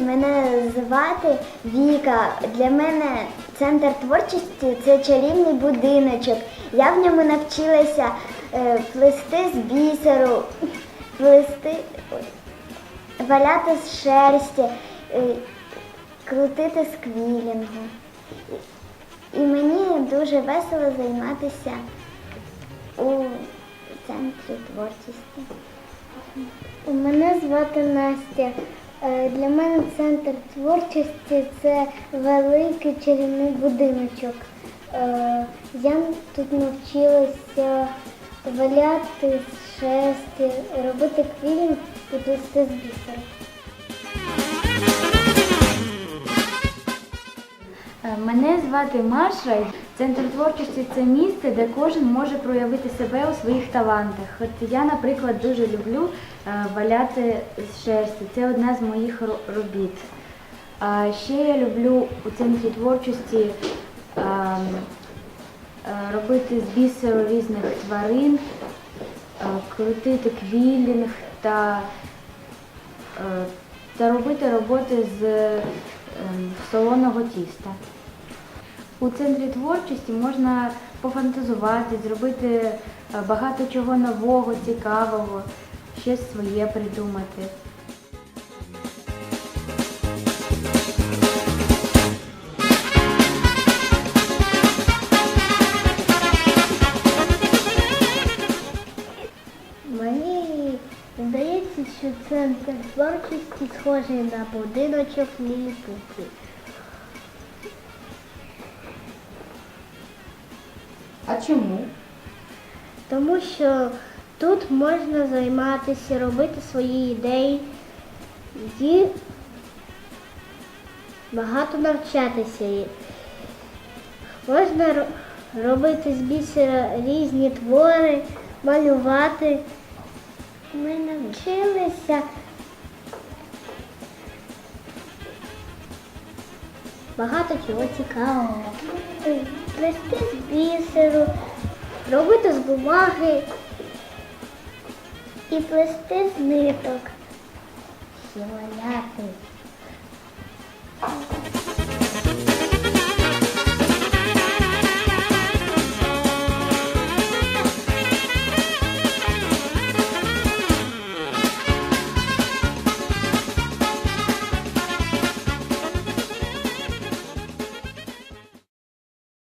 Мене звати Віка. Для мене центр творчості це чарівний будиночок. Я в ньому навчилася е, плести з бісеру, плести, валяти з шерсті, е, крутити з квілінгу. І мені дуже весело займатися у центрі творчості. Мене звати Настя. Е, Для мене центр творчості це великий чарівний будиночок. Е, Я тут навчилася валяти з шерсті, робити квілінг і плести з бісеру. Мене звати Маша. Центр творчості це місце, де кожен може проявити себе у своїх талантах. От я, наприклад, дуже люблю е, валяти з шерсті. Це одна з моїх робіт. А ще я люблю у центрі творчості ем, е, робити з бісеру різних тварин, е, крутити квілінг та та робити роботи з ем, солоного тіста. У центрі творчості можна пофантазувати, зробити е, багато чого нового, цікавого, щось своє придумати. Мені здається, що центр творчості схожий на будиночок Ліліпуті. А чому? Тому що тут можна займатися, робити свої ідеї і багато навчатися. Можна робити з бісера різні твори, малювати. Ми навчилися багато чого цікавого. Плести з бісеру, робити з бумаги і плести з ниток. Сімоняти.